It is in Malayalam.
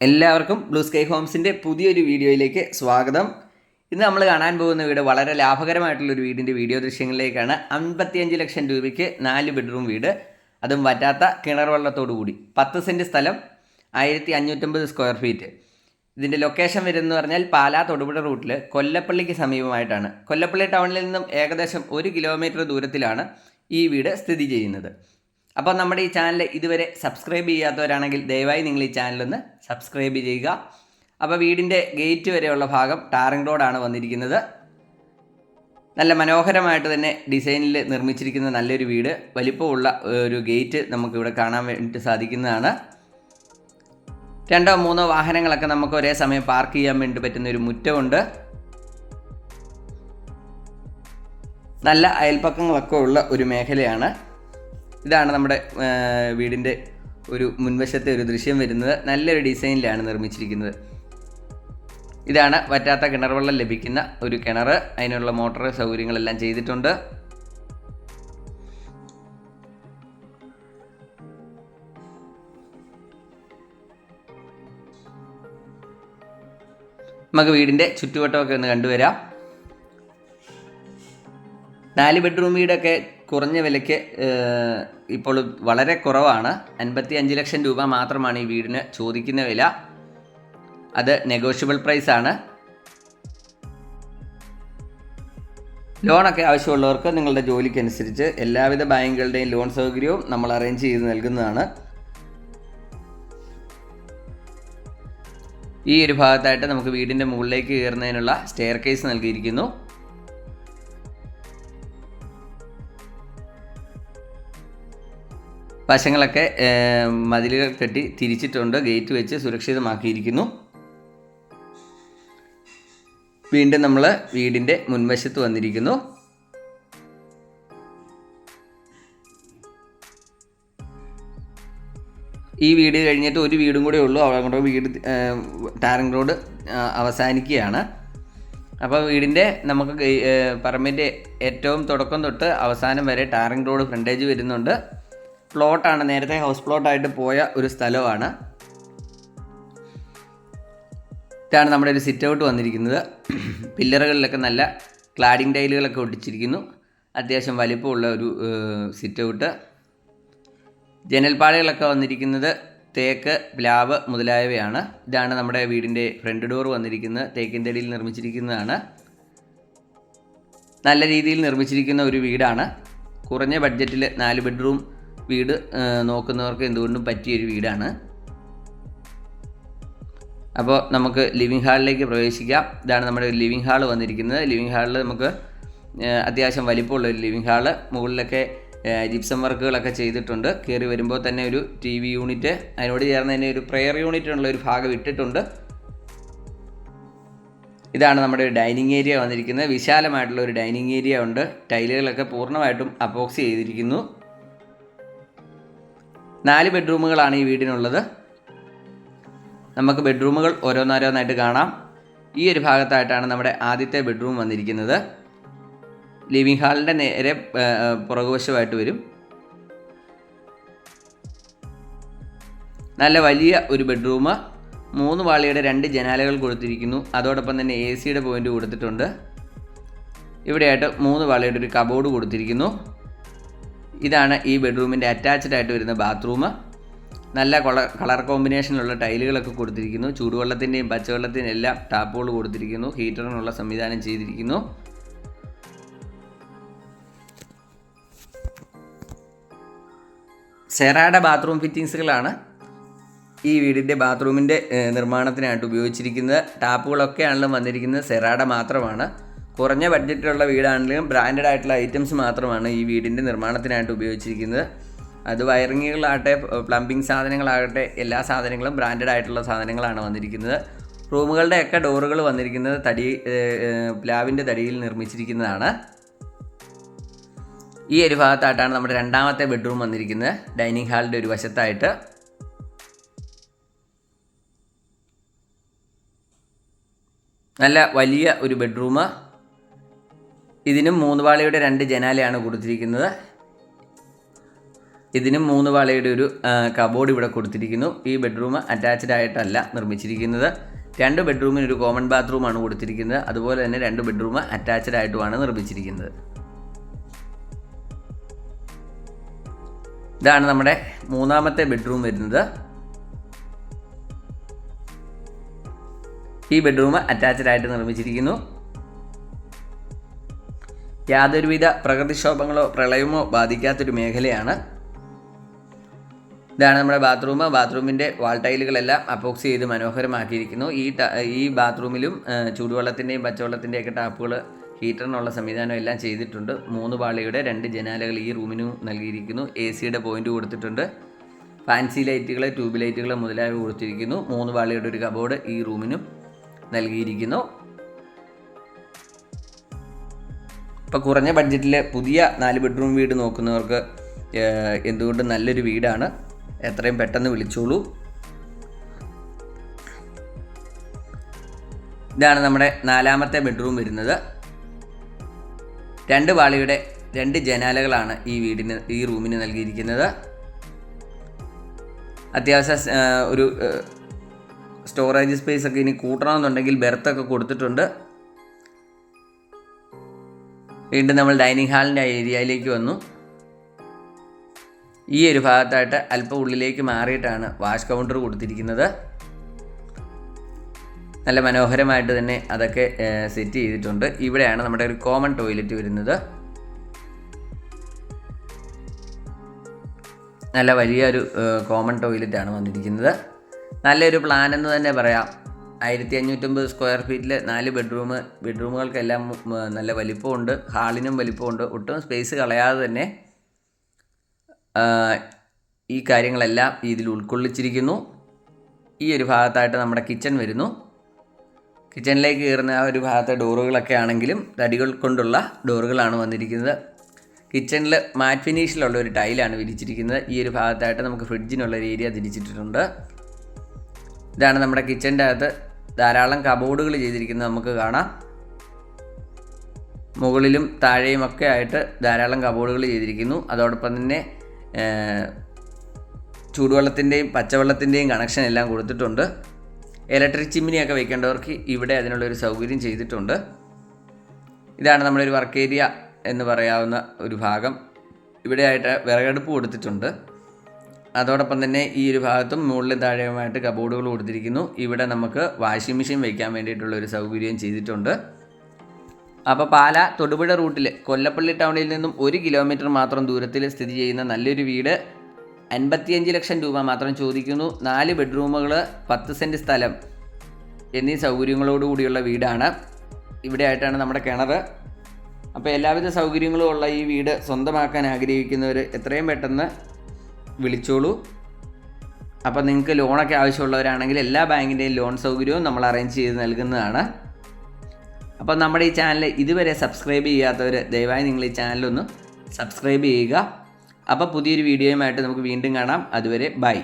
എല്ലാവർക്കും ബ്ലൂ സ്കൈ ഹോംസിന്റെ പുതിയൊരു വീഡിയോയിലേക്ക് സ്വാഗതം. ഇന്ന് നമ്മൾ കാണാൻ പോകുന്ന വീട് വളരെ ലാഭകരമായിട്ടുള്ള ഒരു വീടിന്റെ വീഡിയോ ദൃശ്യങ്ങളിലേക്കാണ്. അമ്പത്തിയഞ്ച് ലക്ഷം രൂപയ്ക്ക് നാല് ബെഡ്റൂം വീട്. അതും വറ്റാത്ത കിണർ വെള്ളത്തോടു കൂടി. പത്ത് സെന്റ് സ്ഥലം ആയിരത്തി അഞ്ഞൂറ്റമ്പത് സ്ക്വയർ ഫീറ്റ് ഇതിന്റെ ലൊക്കേഷൻ വരുന്നത് പറഞ്ഞാൽ പാലാ തൊടുപുഴ റൂട്ടിൽ കൊല്ലപ്പള്ളിക്ക് സമീപമായിട്ടാണ്. കൊല്ലപ്പള്ളി ടൗണിൽ നിന്നും ഏകദേശം ഒരു കിലോമീറ്റർ ദൂരത്തിലാണ് ഈ വീട് സ്ഥിതി ചെയ്യുന്നത്. അപ്പോൾ നമ്മുടെ ഈ ചാനൽ ഇതുവരെ സബ്സ്ക്രൈബ് ചെയ്യാത്തവരാണെങ്കിൽ ദയവായി നിങ്ങൾ ഈ ചാനലൊന്ന് സബ്സ്ക്രൈബ് ചെയ്യുക. അപ്പോൾ വീടിന്റെ ഗേറ്റ് വരെയുള്ള ഭാഗം ടാറിംഗ് റോഡാണ് വന്നിരിക്കുന്നത്. നല്ല മനോഹരമായിട്ട് തന്നെ ഡിസൈനിൽ നിർമ്മിച്ചിരിക്കുന്ന നല്ലൊരു വീട്. വലിപ്പമുള്ള ഒരു ഗേറ്റ് നമുക്കിവിടെ കാണാൻ വേണ്ടി സാധിക്കുന്നതാണ്. രണ്ടോ മൂന്നോ വാഹനങ്ങളൊക്കെ നമുക്ക് ഒരേ സമയം പാർക്ക് ചെയ്യാൻ വേണ്ടി പറ്റുന്ന ഒരു മുറ്റമുണ്ട്. നല്ല അയൽപ്പക്കങ്ങളൊക്കെ ഉള്ള ഒരു മേഖലയാണ്. ഇതാണ് നമ്മുടെ വീടിന്റെ ഒരു മുൻവശത്തെ ഒരു ദൃശ്യം വരുന്നത്. നല്ലൊരു ഡിസൈനിലാണ് നിർമ്മിച്ചിരിക്കുന്നത്. ഇതാണ് വറ്റാത്ത കിണർ വെള്ളം ലഭിക്കുന്ന ഒരു കിണർ. അതിനുള്ള മോട്ടോർ സൗകര്യങ്ങളെല്ലാം ചെയ്തിട്ടുണ്ട്. നമുക്ക് വീടിന്റെ ചുറ്റുവട്ടമൊക്കെ ഒന്ന് കണ്ടുവരാം. നാല് ബെഡ്റൂം വീടൊക്കെ കുറഞ്ഞ വിലയ്ക്ക് ഇപ്പോൾ വളരെ കുറവാണ്. അൻപത്തി അഞ്ച് ലക്ഷം രൂപ മാത്രമാണ് ഈ വീടിന് ചോദിക്കുന്ന വില. അത് നെഗോഷ്യബിൾ പ്രൈസ് ആണ്. ലോണൊക്കെ ആവശ്യമുള്ളവർക്ക് നിങ്ങളുടെ ജോലിക്കനുസരിച്ച് എല്ലാവിധ ബാങ്കുകളുടെയും ലോൺ സൗകര്യവും നമ്മൾ അറേഞ്ച് ചെയ്ത് നൽകുന്നതാണ്. ഈ ഒരു ഭാഗത്തായിട്ട് നമുക്ക് വീടിന്റെ മുകളിലേക്ക് കയറുന്നതിനുള്ള സ്റ്റെയർ കേസ് നൽകിയിരിക്കുന്നു. വശങ്ങളൊക്കെ മതിലുകൾ കെട്ടി തിരിച്ചിട്ടുണ്ട്. ഗേറ്റ് വെച്ച് സുരക്ഷിതമാക്കിയിരിക്കുന്നു. വീണ്ടും നമ്മൾ വീടിന്റെ മുൻവശത്ത് വന്നിരിക്കുന്നു. ഈ വീട് കഴിഞ്ഞിട്ട് ഒരു വീടും കൂടെ ഉള്ളൂ. അവിടെ വീട് ടാറിംഗ് റോഡ് അവസാനിക്കുകയാണ്. അപ്പോൾ വീടിന്റെ നമുക്ക് പറമ്പിന്റെ ഏറ്റവും തുടക്കം തൊട്ട് അവസാനം വരെ ടാറിംഗ് റോഡ് ഫ്രണ്ടേജ് വരുന്നുണ്ട്. പ്ലോട്ടാണ്. നേരത്തെ ഹൗസ് പ്ലോട്ടായിട്ട് പോയ ഒരു സ്ഥലമാണ്. ഇതാണ് നമ്മുടെ ഒരു സിറ്റ് ഔട്ട് വന്നിരിക്കുന്നത്. പില്ലറുകളിലൊക്കെ നല്ല ക്ലാഡിംഗ് ടൈലുകളൊക്കെ ഒട്ടിച്ചിരിക്കുന്നു. അത്യാവശ്യം വലിപ്പമുള്ള ഒരു സിറ്റ് ഔട്ട് ജനൽപ്പാളികളൊക്കെ വന്നിരിക്കുന്നത് തേക്ക് പ്ലാവ് മുതലായവയാണ്. ഇതാണ് നമ്മുടെ വീടിന്റെ ഫ്രണ്ട് ഡോർ വന്നിരിക്കുന്നത്. തേക്കിന്റെ അടിയിൽ നിർമ്മിച്ചിരിക്കുന്നതാണ്. നല്ല രീതിയിൽ നിർമ്മിച്ചിരിക്കുന്ന ഒരു വീടാണ്. കുറഞ്ഞ ബഡ്ജറ്റിൽ നാല് ബെഡ്റൂം വീട് നോക്കുന്നവർക്ക് എന്തുകൊണ്ടും പറ്റിയൊരു വീടാണ്. അപ്പോൾ നമുക്ക് ലിവിങ് ഹാളിലേക്ക് പ്രവേശിക്കാം. ഇതാണ് നമ്മുടെ ലിവിങ് ഹാൾ വന്നിരിക്കുന്നത്. ലിവിങ് ഹാളിൽ നമുക്ക് അത്യാവശ്യം വലിപ്പമുള്ള ഒരു ലിവിങ് ഹാൾ. മുകളിലൊക്കെ ജിപ്സം വർക്കുകളൊക്കെ ചെയ്തിട്ടുണ്ട്. കയറി വരുമ്പോൾ തന്നെ ഒരു ടി വി യൂണിറ്റ് അതിനോട് ചേർന്ന് തന്നെ ഒരു പ്രെയർ യൂണിറ്റ് ഉള്ള ഒരു ഭാഗം ഇട്ടിട്ടുണ്ട്. ഇതാണ് നമ്മുടെ ഒരു ഡൈനിങ് ഏരിയ വന്നിരിക്കുന്നത്. വിശാലമായിട്ടുള്ള ഒരു ഡൈനിങ് ഏരിയ ഉണ്ട്. ടൈലുകളൊക്കെ പൂർണമായിട്ടും അപ്പോക്സ് ചെയ്തിരിക്കുന്നു. നാല് ബെഡ്റൂമുകളാണ് ഈ വീടിനുള്ളത്. നമുക്ക് ബെഡ്റൂമുകൾ ഓരോന്നോരോന്നായിട്ട് കാണാം. ഈ ഒരു ഭാഗത്തായിട്ടാണ് നമ്മുടെ ആദ്യത്തെ ബെഡ്റൂം വന്നിരിക്കുന്നത്. ലിവിംഗ് ഹാളിന്റെ നേരെ പുറകുവശമായിട്ട് വരും. നല്ല വലിയ ഒരു ബെഡ്റൂം. മൂന്ന് വാളിയുടെ രണ്ട് ജനാലകൾ കൊടുത്തിരിക്കുന്നു. അതോടൊപ്പം തന്നെ എ സിയുടെ പോയിന്റ് കൊടുത്തിട്ടുണ്ട്. ഇവിടെയായിട്ട് മൂന്ന് വാളിയുടെ ഒരു കബോർഡ് കൊടുത്തിരിക്കുന്നു. ഇതാണ് ഈ ബെഡ്റൂമിന്റെ അറ്റാച്ച്ഡ് ആയിട്ട് വരുന്ന ബാത്റൂം നല്ല കളർ കളർ കോമ്പിനേഷനിലുള്ള ടൈലുകളൊക്കെ കൊടുത്തിരിക്കുന്നു. ചൂടുവെള്ളത്തിന്റെയും പച്ചവെള്ളത്തിന്റെയും എല്ലാം ടാപ്പുകൾ കൊടുത്തിരിക്കുന്നു. ഹീറ്ററിനുള്ള സംവിധാനം ചെയ്തിരിക്കുന്നു. സെറാഡ ബാത്റൂം ഫിറ്റിങ്സുകളാണ് ഈ വീടിന്റെ ബാത്റൂമിന്റെ നിർമ്മാണത്തിനായിട്ട് ഉപയോഗിച്ചിരിക്കുന്നത്. ടാപ്പുകളൊക്കെയാണെങ്കിലും വന്നിരിക്കുന്നത്. സെറാഡ മാത്രമാണ്. കുറഞ്ഞ ബഡ്ജറ്റിലുള്ള വീടാണെങ്കിലും ബ്രാൻഡഡ് ആയിട്ടുള്ള ഐറ്റംസ് മാത്രമാണ് ഈ വീടിന്റെ നിർമ്മാണത്തിനായിട്ട് ഉപയോഗിച്ചിരിക്കുന്നത്. അത് വയറിങ്ങുകളാകട്ടെ പ്ലംബിംഗ് സാധനങ്ങളാകട്ടെ എല്ലാ സാധനങ്ങളും ബ്രാൻഡഡ് ആയിട്ടുള്ള സാധനങ്ങളാണ് വന്നിരിക്കുന്നത്. റൂമുകളുടെയൊക്കെ ഡോറുകൾ വന്നിരിക്കുന്നത് തടി പ്ലാവിന്റെ തടിയിൽ നിർമ്മിച്ചിരിക്കുന്നതാണ്. ഈ ഒരു ഭാഗത്തായിട്ടാണ് നമ്മുടെ രണ്ടാമത്തെ ബെഡ്റൂം വന്നിരിക്കുന്നത്. ഡൈനിങ് ഹാളിന്റെ ഒരു വശത്തായിട്ട്. നല്ല വലിയ ഒരു ബെഡ്റൂം ഇതിനും മൂന്ന് പാളയുടെ രണ്ട് ജനാലയാണ് കൊടുത്തിരിക്കുന്നത്. ഇതിനും മൂന്ന് പാളയുടെ ഒരു കബോർഡ് ഇവിടെ കൊടുത്തിരിക്കുന്നു. ഈ ബെഡ്റൂം അറ്റാച്ച്ഡ് ആയിട്ടല്ല നിർമ്മിച്ചിരിക്കുന്നത്. രണ്ട് ബെഡ്റൂമിന് ഒരു കോമൺ ബാത്റൂമാണ് കൊടുത്തിരിക്കുന്നത്. അതുപോലെ തന്നെ രണ്ട് ബെഡ്റൂം അറ്റാച്ച്ഡ് ആയിട്ടുമാണ് നിർമ്മിച്ചിരിക്കുന്നത്. ഇതാണ് നമ്മുടെ മൂന്നാമത്തെ ബെഡ്റൂം വരുന്നത്. ഈ ബെഡ്റൂം അറ്റാച്ച്ഡ് ആയിട്ട് നിർമ്മിച്ചിരിക്കുന്നു. യാതൊരുവിധ പ്രകൃതിക്ഷോഭങ്ങളോ പ്രളയമോ ബാധിക്കാത്തൊരു മേഖലയാണ്. ഇതാണ് നമ്മുടെ ബാത്റൂം. ബാത്റൂമിന്റെ വാൾ ടൈലുകളെല്ലാം അപ്പോക്സി ചെയ്ത് മനോഹരമാക്കിയിരിക്കുന്നു. ഈ ഈ ബാത്റൂമിലും ചൂടുവെള്ളത്തിന്റെയും പച്ചവെള്ളത്തിന്റെയൊക്കെ ടാപ്പുകൾ ഹീറ്ററിനുള്ള സംവിധാനം എല്ലാം ചെയ്തിട്ടുണ്ട്. മൂന്ന് പാളിയുടെ രണ്ട് ജനാലകൾ ഈ റൂമിനും നൽകിയിരിക്കുന്നു. എ സിയുടെ പോയിന്റ് കൊടുത്തിട്ടുണ്ട്. ഫാൻസി ലൈറ്റുകൾ ട്യൂബ് ലൈറ്റുകൾ മുതലായവ കൊടുത്തിരിക്കുന്നു. മൂന്ന് പാളിയുടെ ഒരു കബോർഡ് ഈ റൂമിനും നൽകിയിരിക്കുന്നു. ഇപ്പോൾ കുറഞ്ഞ ബഡ്ജറ്റിൽ പുതിയ നാല് ബെഡ്റൂം വീട് നോക്കുന്നവർക്ക് എന്തുകൊണ്ടും നല്ലൊരു വീടാണ്? എത്രയും പെട്ടെന്ന് വിളിച്ചോളൂ. ഇതാണ് നമ്മുടെ നാലാമത്തെ ബെഡ്റൂം വരുന്നത്. രണ്ട് വാളിയുടെ രണ്ട് ജനാലകളാണ് ഈ വീടിന് ഈ റൂമിന് നൽകിയിരിക്കുന്നത്. അത്യാവശ്യം ഒരു സ്റ്റോറേജ് സ്പേസ് ഒക്കെ ഇനി കൂട്ടണമെന്നുണ്ടെങ്കിൽ ബെർത്തൊക്കെ കൊടുത്തിട്ടുണ്ട്. വീണ്ടും നമ്മൾ ഡൈനിങ് ഹാളിന്റെ ഏരിയയിലേക്ക് വന്നു. ഈ ഒരു ഭാഗത്തായിട്ട് അല്പം ഉള്ളിലേക്ക് മാറിയിട്ടാണ് വാഷ് കൗണ്ടർ കൊടുത്തിരിക്കുന്നത്. നല്ല മനോഹരമായിട്ട് തന്നെ അതൊക്കെ സെറ്റ് ചെയ്തിട്ടുണ്ട്. ഇവിടെയാണ് നമ്മുടെ ഒരു കോമൺ ടോയ്ലറ്റ് വരുന്നത്. നല്ല വലിയൊരു കോമൺ ടോയ്ലറ്റ് ആണ് വന്നിരിക്കുന്നത്. നല്ലൊരു പ്ലാൻ എന്ന് തന്നെ പറയാം. ആയിരത്തി അഞ്ഞൂറ്റമ്പത് സ്ക്വയർ ഫീറ്റിൽ നാല് ബെഡ്റൂം. ബെഡ്റൂമുകൾക്കെല്ലാം നല്ല വലിപ്പമുണ്ട്. ഹാളിനും വലിപ്പമുണ്ട്. ഒട്ടും സ്പേസ് കളയാതെ തന്നെ ഈ കാര്യങ്ങളെല്ലാം ഇതിൽ ഉൾക്കൊള്ളിച്ചിരിക്കുന്നു. ഈ ഒരു ഭാഗത്തായിട്ട് നമ്മുടെ കിച്ചൺ വരുന്നു. കിച്ചണിലേക്ക് കയറുന്ന ആ ഒരു ഭാഗത്തെ ഡോറുകളൊക്കെ ആണെങ്കിലും തടികൾ കൊണ്ടുള്ള ഡോറുകളാണ് വന്നിരിക്കുന്നത്. കിച്ചണിൽ മാറ്റ് ഫിനിഷിലുള്ള ഒരു ടൈലാണ് വിരിച്ചിരിക്കുന്നത്. ഈ ഒരു ഭാഗത്തായിട്ട് നമുക്ക് ഫ്രിഡ്ജിനുള്ള ഒരു ഏരിയ തിരിച്ചിട്ടിട്ടുണ്ട്. ഇതാണ് നമ്മുടെ കിച്ചന്റെ അകത്ത് ധാരാളം കബോർഡുകൾ ചെയ്തിരിക്കുന്നത് നമുക്ക് കാണാം. മുകളിലും താഴെയുമൊക്കെ ആയിട്ട് ധാരാളം കബോർഡുകൾ ചെയ്തിരിക്കുന്നു. അതോടൊപ്പം തന്നെ ചൂടുവെള്ളത്തിന്റെയും പച്ചവെള്ളത്തിന്റെയും കണക്ഷൻ എല്ലാം കൊടുത്തിട്ടുണ്ട്. ഇലക്ട്രിക് ചിമ്മിനിയൊക്കെ വെക്കേണ്ടവർക്ക് ഇവിടെ അതിനുള്ളൊരു സൗകര്യം ചെയ്തിട്ടുണ്ട്. ഇതാണ് നമ്മുടെ ഒരു വർക്ക് ഏരിയ എന്ന് പറയാവുന്ന ഒരു ഭാഗം. ഇവിടെയായിട്ട് വിറകടുപ്പ് കൊടുത്തിട്ടുണ്ട്. അതോടൊപ്പം തന്നെ ഈ ഒരു ഭാഗത്തും മുകളിലും താഴെയുമായിട്ട് കബോർഡുകൾ കൊടുത്തിരിക്കുന്നു. ഇവിടെ നമുക്ക് വാഷിംഗ് മെഷീൻ വയ്ക്കാൻ വേണ്ടിയിട്ടുള്ള ഒരു സൗകര്യം ചെയ്തിട്ടുണ്ട്. അപ്പോൾ പാല തൊടുപുഴ റൂട്ടിൽ കൊല്ലപ്പള്ളി ടൗണിൽ നിന്നും ഒരു കിലോമീറ്റർ മാത്രം ദൂരത്തിൽ സ്ഥിതി ചെയ്യുന്ന നല്ലൊരു വീട്. അൻപത്തിയഞ്ച് ലക്ഷം രൂപ മാത്രം ചോദിക്കുന്നു. നാല് ബെഡ്റൂമുകൾ പത്ത് സെന്റ് സ്ഥലം എന്നീ സൗകര്യങ്ങളോടുകൂടിയുള്ള വീടാണ്. ഇവിടെ ആയിട്ടാണ് നമ്മുടെ കിണർ. അപ്പോൾ എല്ലാവിധ സൗകര്യങ്ങളും ഉള്ള ഈ വീട് സ്വന്തമാക്കാൻ ആഗ്രഹിക്കുന്നവർ എത്രയും പെട്ടെന്ന് വിളിച്ചോളൂ. അപ്പോൾ നിങ്ങൾക്ക് ലോണൊക്കെ ആവശ്യമുള്ളവരാണെങ്കിൽ എല്ലാ ബാങ്കിന്റെയും ലോൺ സൗകര്യവും നമ്മൾ അറേഞ്ച് ചെയ്ത് നൽകുന്നതാണ്. അപ്പോൾ നമ്മുടെ ഈ ചാനൽ ഇതുവരെ സബ്സ്ക്രൈബ് ചെയ്യാത്തവർ ദയവായി നിങ്ങൾ ഈ ചാനലൊന്ന് സബ്സ്ക്രൈബ് ചെയ്യുക. അപ്പോൾ പുതിയൊരു വീഡിയോയുമായിട്ട് നമുക്ക് വീണ്ടും കാണാം. അതുവരെ ബൈ